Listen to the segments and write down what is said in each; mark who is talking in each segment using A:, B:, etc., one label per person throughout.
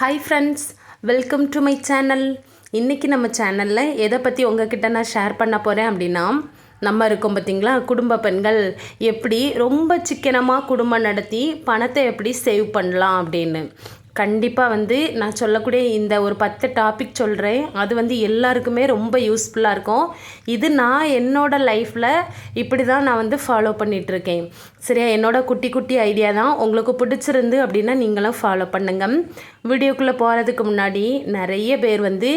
A: Hi friends welcome to my channel இன்றைக்கி நம்ம சேனலில் எதை பற்றி உங்ககிட்ட நான் ஷேர் பண்ண போகிறேன் அப்படின்னா நம்ம இருக்கோம் பார்த்திங்களா குடும்ப பெண்கள் எப்படி ரொம்ப சிக்கனமாக குடும்பம் நடத்தி பணத்தை எப்படி சேவ் பண்ணலாம் அப்படின்னு. கண்டிப்பாக வந்து நான் சொல்லக்கூடிய இந்த ஒரு பத்து டாபிக் சொல்கிறேன் அது வந்து எல்லாருக்குமே ரொம்ப யூஸ்ஃபுல்லாக இருக்கும். இது நான் என்னோடய லைஃப்பில் இப்படி தான் நான் வந்து ஃபாலோ பண்ணிகிட்ருக்கேன் சரியா? என்னோட குட்டி குட்டி ஐடியா தான். உங்களுக்கு பிடிச்சிருந்து அப்படின்னா நீங்களும் ஃபாலோ பண்ணுங்க. வீடியோக்குள்ளே போகிறதுக்கு முன்னாடி நிறைய பேர் வந்து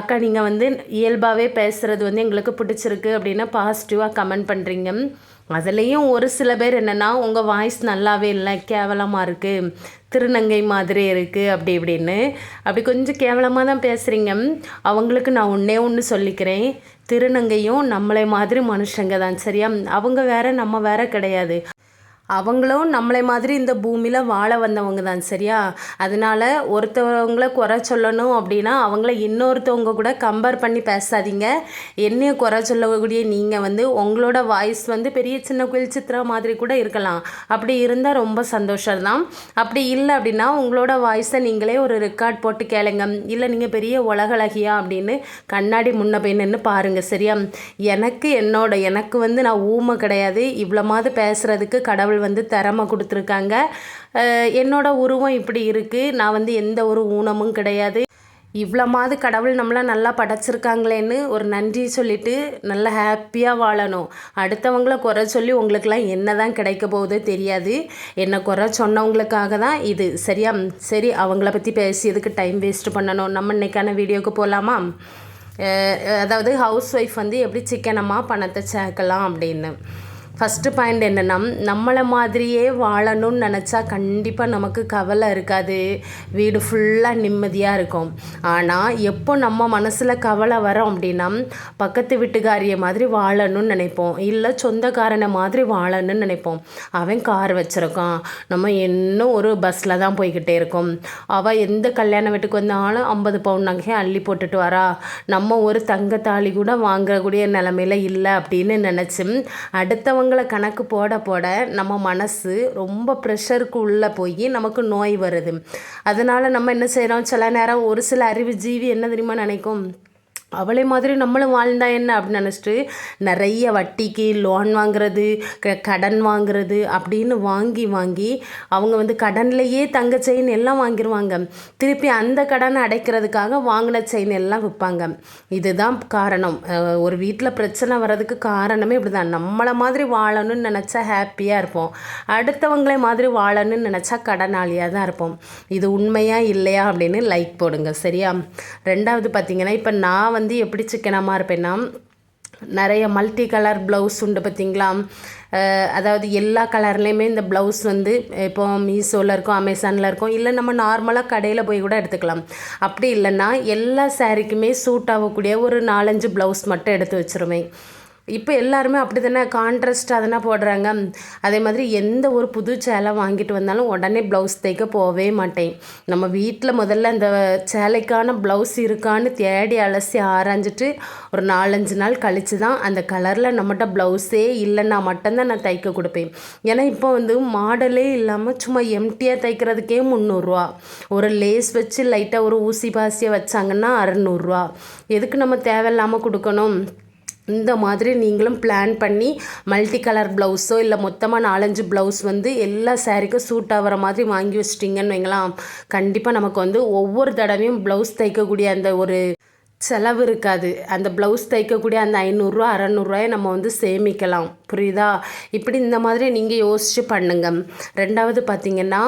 A: அக்கா நீங்கள் வந்து இயல்பாகவே பேசுகிறது வந்து எங்களுக்கு பிடிச்சிருக்கு அப்படின்னா பாசிட்டிவாக கமெண்ட் பண்ணுறீங்க அதுலேயும் ஒரு சில பேர் என்னென்னா உங்கள் வாய்ஸ் நல்லாவே இல்லை கேவலமாக இருக்குது திருநங்கை மாதிரி இருக்குது அப்படி இப்படின்னு. அப்படி கொஞ்சம் கேவலமாக தான் பேசுகிறீங்க அவங்களுக்கு நான் ஒன்றே ஒன்று சொல்லிக்கிறேன். திருநங்கையும் நம்மளை மாதிரி மனுஷங்க தான் சரியா? அவங்க வேற நம்ம வேற கிடையாது. அவங்களும் நம்மளை மாதிரி இந்த பூமியில் வாழ வந்தவங்க தான் சரியா? அதனால ஒருத்தவங்கள குறை சொல்லணும் அப்படின்னா அவங்கள இன்னொருத்தவங்க கூட கம்பேர் பண்ணி பேசாதீங்க. என்னைய குறை சொல்லக்கூடிய நீங்கள் வந்து உங்களோட வாய்ஸ் வந்து பெரிய சின்ன குயில் சித்திரம் மாதிரி கூட இருக்கலாம். அப்படி இருந்தால் ரொம்ப சந்தோஷம் தான் அப்படி இல்லை அப்படின்னா உங்களோட வாய்ஸை நீங்களே ஒரு ரெக்கார்ட் போட்டு கேளுங்க. இல்லை நீங்கள் பெரிய உலகளகியா அப்படின்னு கண்ணாடி முன்ன போய் நின்று பாருங்கள் சரியா? எனக்கு என்னோட எனக்கு வந்து நான் ஊமை கிடையாது. இவ்வளோமாவது பேசுகிறதுக்கு கடவுள் வந்து தரமாக கொடுத்துருக்காங்க. என்னோடய உருவம் இப்படி இருக்குது நான் வந்து எந்த ஒரு ஊனமும் கிடையாது. இவ்வளோமாவது கடவுள் நம்மளை நல்லா படைச்சிருக்காங்களேன்னு ஒரு நன்றி சொல்லிட்டு நல்லா ஹாப்பியாக வாழணும். அடுத்தவங்கள குறை சொல்லி உங்களுக்கெல்லாம் என்ன தான் கிடைக்க போகுதோ தெரியாது. என்னை குறை சொன்னவங்களுக்காக தான் இது. சரியா? சரி அவங்கள பற்றி பேசியதுக்கு டைம் வேஸ்ட் பண்ணணும்? நம்ம இன்னைக்கான வீடியோக்கு போகலாமா அதாவது ஹவுஸ் ஒய்ஃப் வந்து எப்படி சிக்கனமாக பணத்தை சேர்க்கலாம் அப்படின்னு. ஃபஸ்ட்டு பாயிண்ட் என்னென்னா நம்மளை மாதிரியே வாழணும்னு நினச்சா கண்டிப்பாக நமக்கு கவலை இருக்காது. வீடு ஃபுல்லாக நிம்மதியாக இருக்கும். ஆனால் எப்போ நம்ம மனசில் கவலை வரோம் அப்படின்னா பக்கத்து வீட்டுக்காரிய மாதிரி வாழணும்னு நினைப்போம். இல்லை சொந்தக்காரனை மாதிரி வாழணும்னு நினைப்போம். அவன் கார் வச்சுருக்கான். நம்ம இன்னும் ஒரு பஸ்ஸில் தான் போய்கிட்டே இருக்கோம். அவள் எந்த கல்யாண வீட்டுக்கு வந்தாலும் ஐம்பது பவுன் நகையை அள்ளி போட்டுட்டு வரா. நம்ம ஒரு தங்கத்தாலி கூட வாங்கக்கூடிய நிலமையில இல்லை அப்படின்னு நினச்சி அடுத்தவங்களை கணக்கு போட போட நம்ம மனசு ரொம்ப ப்ரெஷருக்கு உள்ளே போய் நமக்கு நோய் வருது. அதனால் நம்ம என்ன செய்கிறோம் சில நேரம் ஒரு சில அறிவு ஜீவி என்ன தெரியுமா நினைக்கும்? அவளை மாதிரி நம்மளும் வாழ்ந்தா என்ன அப்படின்னு நினச்சிட்டு நிறைய வட்டிக்கு லோன் வாங்குறது க- கடன் வாங்குறது அப்படின்னு வாங்கி வாங்கி அவங்க வந்து கடன்லையே தங்க செயின் எல்லாம் வாங்கிடுவாங்க திருப்பி அந்த கடனை அடைக்கிறதுக்காக வாங்கின செயின் எல்லாம் விற்பாங்க. இதுதான் காரணம். ஒரு வீட்டில் பிரச்சனை வர்றதுக்கு காரணமே இப்படி தான் நம்மளை மாதிரி வாழணும்னு நினச்சா ஹாப்பியாக இருப்போம். அடுத்தவங்களை மாதிரி வாழணும்னு நினச்சா கடனாளியாக தான் இருப்போம். இது உண்மையா இல்லையா அப்படின்னு லைக் போடுங்க. சரியா? ரெண்டாவது பார்த்தீங்கன்னா இப்போ நான் வந்து வந்து எப்படி சிக்கனமாக இருப்பேன்னா நிறைய மல்டி கலர் ப்ளவுஸ் உண்டு பார்த்தீங்களா? அதாவது எல்லா கலர்லேயுமே இந்த ப்ளவுஸ் வந்து இப்போ மீஷோவில் இருக்கும் அமேசானில் இருக்கும் இல்லை நம்ம நார்மலாக கடையில் போய் கூட எடுத்துக்கலாம். அப்படி இல்லைன்னா எல்லா சாரீக்குமே சூட் ஆகக்கூடிய ஒரு நாலஞ்சு ப்ளவுஸ் மட்டும் எடுத்து வச்சுருவேன். இப்போ எல்லாருமே அப்படி தானே கான்ட்ராஸ்டாக தானே போடுறாங்க. அதே மாதிரி எந்த ஒரு புது சேலை வாங்கிட்டு வந்தாலும் உடனே ப்ளவுஸ் தைக்க போகவே மாட்டேன். நம்ம வீட்டில் முதல்ல அந்த சேலைக்கான ப்ளவுஸ் இருக்கான்னு தேடி அலசி ஆராய்ஞ்சிட்டு ஒரு நாலஞ்சு நாள் கழித்து தான் அந்த கலரில் நம்மகிட்ட ப்ளவுஸே இல்லைன்னா மட்டும்தான் நான் தைக்க கொடுப்பேன். ஏன்னா இப்போ வந்து மாடலே இல்லாமல் சும்மா எம்டியாக தைக்கிறதுக்கே முந்நூறுரூவா ஒரு லேஸ் வச்சு லைட்டாக ஒரு ஊசி பாசியை வச்சாங்கன்னா அறநூறுரூவா எதுக்கு நம்ம தேவையில்லாமல் கொடுக்கணும்? இந்த மாதிரி நீங்களும் பிளான் பண்ணி மல்டி கலர் ப்ளவுஸோ இல்லை மொத்தமாக நாலஞ்சு ப்ளவுஸ் வந்து எல்லா சாரீக்கும் சூட் ஆகிற மாதிரி வாங்கி வச்சிட்டிங்கன்னு வைங்களாம் கண்டிப்பாக நமக்கு வந்து ஒவ்வொரு தடவையும் ப்ளவுஸ் தைக்கக்கூடிய அந்த ஒரு செலவு இருக்காது. அந்த ப்ளவுஸ் தைக்கக்கூடிய அந்த ஐநூறுரூவா அறநூறுவாயை நம்ம வந்து சேமிக்கலாம். புரியுதா? இப்படி இந்த மாதிரி நீங்கள் யோசித்து பண்ணுங்க. ரெண்டாவது பார்த்தீங்கன்னா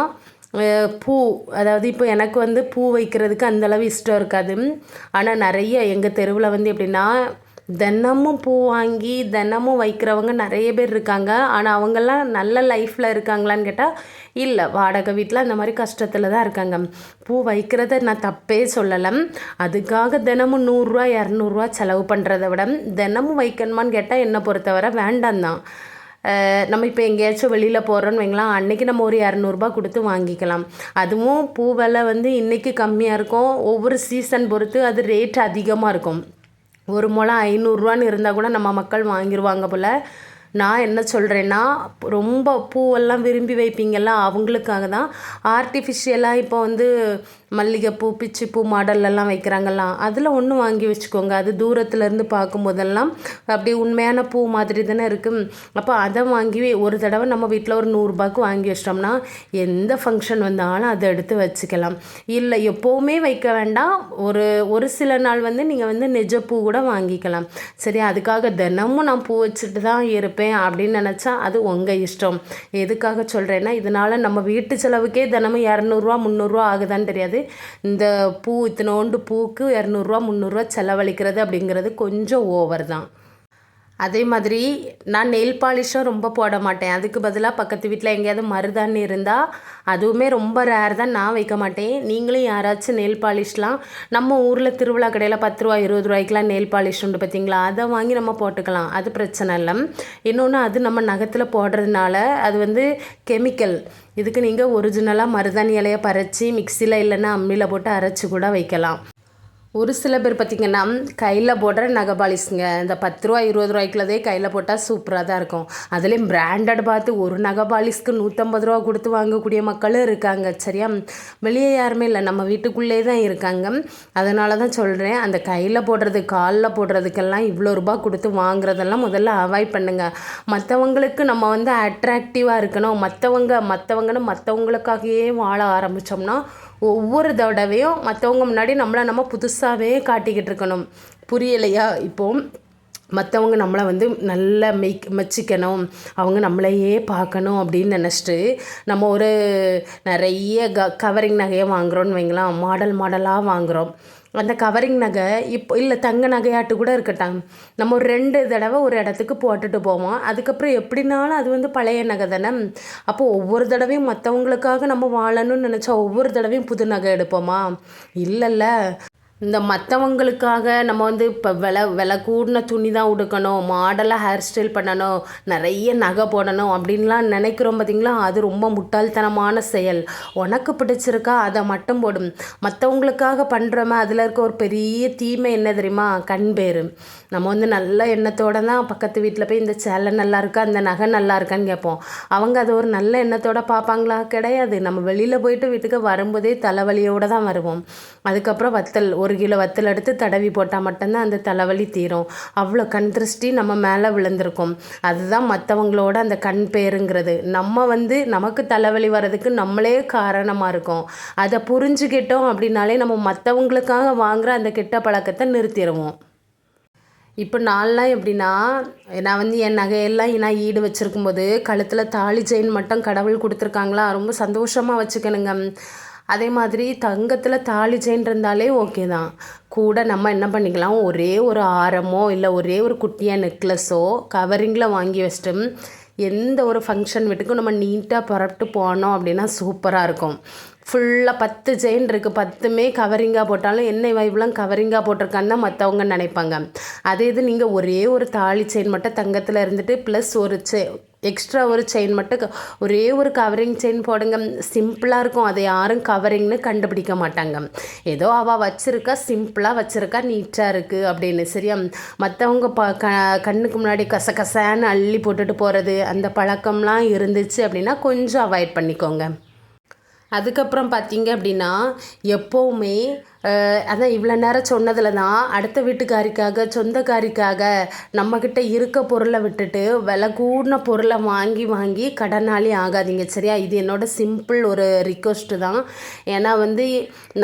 A: பூ. அதாவது இப்போ எனக்கு வந்து பூ வைக்கிறதுக்கு அந்தளவு இஷ்டம் இருக்காது. ஆனால் நிறைய எங்கள் தெருவில் வந்து எப்படின்னா தினமும் பூ வாங்கி தினமும் வைக்கிறவங்க நிறைய பேர் இருக்காங்க. ஆனால் அவங்கெல்லாம் நல்ல லைஃப்பில் இருக்காங்களான்னு கேட்டால் இல்லை. வாடகை வீட்டில் அந்த மாதிரி கஷ்டத்தில் தான் இருக்காங்க. பூ வைக்கிறத நான் தப்பே சொல்லலை. அதுக்காக தினமும் நூறுரூவா இரநூறுவா செலவு பண்ணுறத விட தினமும் வைக்கணுமான்னு கேட்டால் என்னை பொறுத்தவரை வேண்டாம் தான். நம்ம இப்போ எங்கேயாச்சும் வெளியில் போகிறோன்னு வைங்களேன் அன்றைக்கி நம்ம ஒரு இரநூறுபா கொடுத்து வாங்கிக்கலாம். அதுவும் பூ விலை வந்து இன்றைக்கி கம்மியாக இருக்கும். ஒவ்வொரு சீசன் பொறுத்து அது ரேட் அதிகமாக இருக்கும். ஒரு முளம் ஐநூறுரூவான்னு இருந்தால் கூட நம்ம மக்கள் வாங்கிடுவாங்க போல். நான் என்ன சொல்கிறேன்னா ரொம்ப பூவெல்லாம் விரும்பி வைப்பீங்கல்ல அவங்களுக்காக தான். ஆர்டிஃபிஷியலாக இப்போ வந்து மல்லிகைப்பூ பிச்சிப்பூ மாடல்லலாம் வைக்கிறாங்கல்லாம் அதில் ஒன்று வாங்கி வச்சுக்கோங்க. அது தூரத்துலேருந்து பார்க்கும்போதெல்லாம் அப்படியே உண்மையான பூ மாதிரி தானே இருக்குது அப்போ அதை வாங்கி ஒரு தடவை நம்ம வீட்டில் ஒரு நூறுரூபாய்க்கு வாங்கி வச்சிட்டோம்னா எந்த ஃபங்க்ஷன் வந்தாலும் அதை எடுத்து வச்சுக்கலாம். இல்லை எப்போவுமே வைக்க வேண்டாம். ஒரு ஒரு சில நாள் வந்து நீங்கள் வந்து நிஜ பூ கூட வாங்கிக்கலாம். சரி அதுக்காக தினமும் நான் பூ வச்சுட்டு தான் இருப்பேன் அப்படின்னு நினச்சா அது உங்கள் இஷ்டம். எதுக்காக சொல்கிறேன்னா இதனால் நம்ம வீட்டு செலவுக்கே தினமும் இரநூறுவா முந்நூறுரூவா ஆகுதான்னு தெரியாது. இந்த பூ இத்தனோண்டு பூக்கு இரநூறுவா முந்நூறுரூவா செலவழிக்கிறது அப்படிங்கிறது கொஞ்சம் ஓவர் தான். அதே மாதிரி நான் நெயில் பாலிஷும் ரொம்ப போட மாட்டேன். அதுக்கு பதிலாக பக்கத்து வீட்டில் எங்கேயாவது மருதாணி இருந்தால் அதுவுமே ரொம்ப ரேர் தான் நான் வைக்க மாட்டேன். நீங்களும் யாராச்சும் நெயில் பாலிஷ்லாம் நம்ம ஊரில் திருவிழா கடையில் பத்து ரூபா இருபது ரூபாய்க்குலாம் நெயில் பாலிஷ் உண்டு பார்த்தீங்களா அதை வாங்கி நம்ம போட்டுக்கலாம். அது பிரச்சனை இல்லை. இன்னொன்று அது நம்ம நகத்தில் போடுறதுனால அது வந்து கெமிக்கல் இதுக்கு நீங்கள் ஒரிஜினலாக மருதாணி இலையை பறித்து மிக்சியில் இல்லைன்னா அம்மியில் போட்டு அரைச்சி கூட வைக்கலாம். ஒரு சில பேர் பார்த்திங்கன்னா கையில் போடுற நகை பாலிஸுங்க இந்த பத்து ரூபா இருபது ரூபாய்க்குள்ளதே கையில் போட்டால் சூப்பராக தான் இருக்கும். அதுலேயும் பிராண்டட் பார்த்து ஒரு நகை பாலிஸ்க்கு நூற்றம்பது ரூபா கொடுத்து வாங்கக்கூடிய மக்களும் இருக்காங்க. சரியா? வெளியே யாருமே இல்லை. நம்ம வீட்டுக்குள்ளே தான் இருக்காங்க. அதனால தான் சொல்கிறேன் அந்த கையில் போடுறது காலில் போடுறதுக்கெல்லாம் இவ்வளோ ரூபா கொடுத்து வாங்குறதெல்லாம் முதல்ல அவாய்ட் பண்ணுங்கள் மற்றவங்களுக்கு நம்ம வந்து அட்ராக்டிவாக இருக்கணும். மற்றவங்க மற்றவங்கன்னு மற்றவங்களுக்காகவே வாழ ஆரம்பித்தோம்னா ஒவ்வொரு தடவையும் மற்றவங்க முன்னாடி நம்மளை நம்ம புதுசாகவே காட்டிக்கிட்டு இருக்கணும். புரியலையா? இப்போது மற்றவங்க நம்மளை வந்து நல்லா மெய் மெச்சிக்கணும். அவங்க நம்மளையே பார்க்கணும் அப்படின்னு நினச்சிட்டு நம்ம ஒரு நிறைய க கவரிங் நகையை வாங்குகிறோன்னு வைங்களேன். மாடல் மாடலாக வாங்குகிறோம் அந்த கவரிங் நகை இப்போ இல்லை தங்க நகையாட்டு கூட இருக்கட்டும். நம்ம ஒரு ரெண்டு தடவை ஒரு இடத்துக்கு போட்டுட்டு போவோம். அதுக்கப்புறம் எப்படினாலும் அது வந்து பழைய நகை தானே? அப்போது ஒவ்வொரு தடவையும் மற்றவங்களுக்காக நம்ம வாழணும்னு நினச்சா ஒவ்வொரு தடவையும் புது நகை எடுப்போமா? இல்லைல்ல. இந்த மற்றவங்களுக்காக நம்ம வந்து இப்போ விலை விலை கூடின துணி தான் உடுக்கணும் மாடலாக ஹேர் ஸ்டைல் பண்ணணும் நிறைய நகை போடணும் அப்படின்லாம் நினைக்கிறோம் பார்த்திங்களா அது ரொம்ப முட்டாள்தனமான செயல். உனக்கு பிடிச்சிருக்கா அதை மட்டும் போடும் மற்றவங்களுக்காக பண்ணுறோமே அதில் இருக்க ஒரு பெரிய தீமை என்ன தெரியுமா? கண் பேர். நம்ம வந்து நல்ல எண்ணத்தோடு தான் பக்கத்து வீட்டில் போய் இந்த சேலை நல்லா இருக்கா இந்த நகை நல்லா இருக்கான்னு கேட்போம். அவங்க அது ஒரு நல்ல எண்ணத்தோடு பார்ப்பாங்களா? கிடையாது. நம்ம வெளியில் போயிட்டு வீட்டுக்கு வரும்போதே தலைவலியோடு தான் வருவோம். அதுக்கப்புறம் வத்தல். ஒரு கிலோ வத்தல் எடுத்து தடவி போட்டால் மட்டும்தான் அந்த தலைவலி தீரும். அவ்வளோ கண் திருஷ்டி நம்ம மேலே விழுந்திருக்கும். அதுதான் மற்றவங்களோட அந்த கண் பேருங்கிறது. நம்ம வந்து நமக்கு தலைவலி வர்றதுக்கு நம்மளே காரணமாக இருக்கும். அதை புரிஞ்சுக்கிட்டோம் அப்படின்னாலே நம்ம மற்றவங்களுக்காக வாங்குகிற அந்த கெட்ட பழக்கத்தை நிறுத்திடுவோம் இப்போ நான்லாம் எப்படின்னா நான் வந்து என் நகையெல்லாம் நான் ஈடு வச்சுருக்கும்போது கழுத்தில் தாலி செயின் மட்டும் கடவுள் கொடுத்துருக்காங்களா? ரொம்ப சந்தோஷமாக வச்சுக்கணுங்க. அதே மாதிரி தங்கத்தில் தாலி செயின் இருந்தாலே ஓகே தான். கூட நம்ம என்ன பண்ணிக்கலாம்? ஒரே ஒரு ஆரமோ இல்லை ஒரே ஒரு குட்டியாக நெக்லஸோ கவரிங்கில் வாங்கி வச்சுட்டு எந்த ஒரு ஃபங்க்ஷன் வீட்டுக்கும் நம்ம நீட்டாக புறப்பட்டு போனோம் அப்படின்னா சூப்பராக இருக்கும். ஃபுல்லாக பத்து செயின் இருக்குது பத்துமே கவரிங்காக போட்டாலும் என்ன வைப்லாம் கவரிங்காக போட்டிருக்கான்னு தான் மற்றவங்க நினைப்பாங்க. அதே இது நீங்கள் ஒரே ஒரு தாலி செயின் மட்டும் தங்கத்தில் இருந்துட்டு ப்ளஸ் ஒரு செ எக்ஸ்ட்ரா ஒரு செயின் மட்டும் ஒரே ஒரு கவரிங் செயின் போடுங்க. சிம்பிளாக இருக்கும். அதை யாரும் கவரிங்னு கண்டுபிடிக்க மாட்டாங்க. ஏதோ அவள் வச்சுருக்கா சிம்பிளாக வச்சுருக்கா நீட்டாக இருக்குது அப்படின்னு. சரியா? மற்றவங்க ப க கண்ணுக்கு முன்னாடி கசகசான்னு அள்ளி போட்டுட்டு போகிறது அந்த பழக்கம்லாம் இருந்துச்சு அப்படின்னா கொஞ்சம் அவாய்ட் பண்ணிக்கோங்க. அதுக்கப்புறம் பார்த்தீங்க அப்படின்னா எப்போவுமே அதான் இவ்வளோ நேரம் சொன்னதில் தான் அடுத்த வீட்டுக்காரிக்காக சொந்தக்காரிக்காக நம்மக்கிட்ட இருக்க பொருளை விட்டுட்டு விலை கூடின பொருளை வாங்கி வாங்கி கடனாளி ஆகாதீங்க சரியா? இது என்னோடய சிம்பிள் ஒரு ரிக்வஸ்ட்டு தான். ஏன்னா வந்து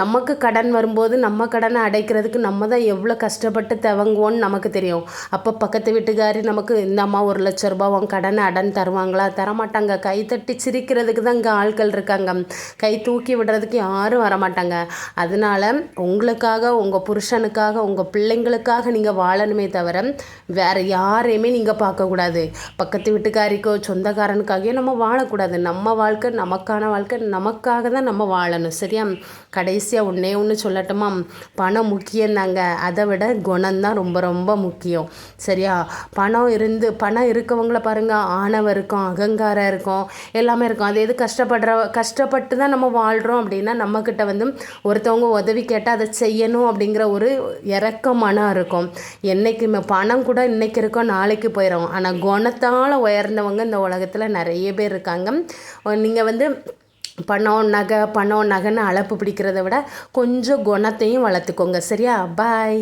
A: நமக்கு கடன் வரும்போது நம்ம கடனை அடைக்கிறதுக்கு நம்ம தான் எவ்வளோ கஷ்டப்பட்டு தவங்குவோன்னு நமக்கு தெரியும். அப்போ பக்கத்து வீட்டுக்காரி நமக்கு இந்த அம்மா ஒரு லட்ச ரூபா உன் கடனை அடன் தருவாங்களா? தரமாட்டாங்க. கை தட்டி சிரிக்கிறதுக்கு தான் இங்கே ஆட்கள் இருக்காங்க. கை தூக்கி விடுறதுக்கு யாரும் வரமாட்டாங்க. அதனால உங்களுக்காக உங்கள் புருஷனுக்காக உங்கள் பிள்ளைங்களுக்காக நீங்கள் வாழணுமே தவிர வேறு யாரையுமே நீங்கள் பார்க்கக்கூடாது. பக்கத்து வீட்டுக்காரிக்கோ சொந்தக்காரனுக்காகவே நம்ம வாழக்கூடாது. நம்ம வாழ்க்கை நமக்கான வாழ்க்கை நமக்காக தான் நம்ம வாழணும். சரியா? கடைசியாக ஒன்றே ஒன்று சொல்லட்டுமா? பணம் முக்கியம்தாங்க. அதை விட குணம்தான் ரொம்ப ரொம்ப முக்கியம். சரியா? பணம் இருந்து பணம் இருக்கவங்கள பாருங்கள் ஆணவம் இருக்கும் அகங்காரம் இருக்கும் எல்லாமே இருக்கும். அது எது கஷ்டப்படுற கஷ்டப்பட்டு தான் நம்ம வாழ்கிறோம் அப்படின்னா நம்மக்கிட்ட வந்து ஒருத்தவங்க உதவி கேட்டால் அதை செய்யணும் அப்படிங்கிற ஒரு இறக்க மனம் இருக்கும். என்றைக்குமே பணம் கூட இன்றைக்கி இருக்கோ நாளைக்கு போயிடும் ஆனால் குணத்தால் உயர்ந்தவங்க இந்த உலகத்தில் நிறைய பேர் இருக்காங்க. நீங்கள் வந்து பணம் நகை பணம் நகைன்னு அழப்பு பிடிக்கிறத விட கொஞ்சம் குணத்தையும் வளர்த்துக்கோங்க. சரியா? பாய்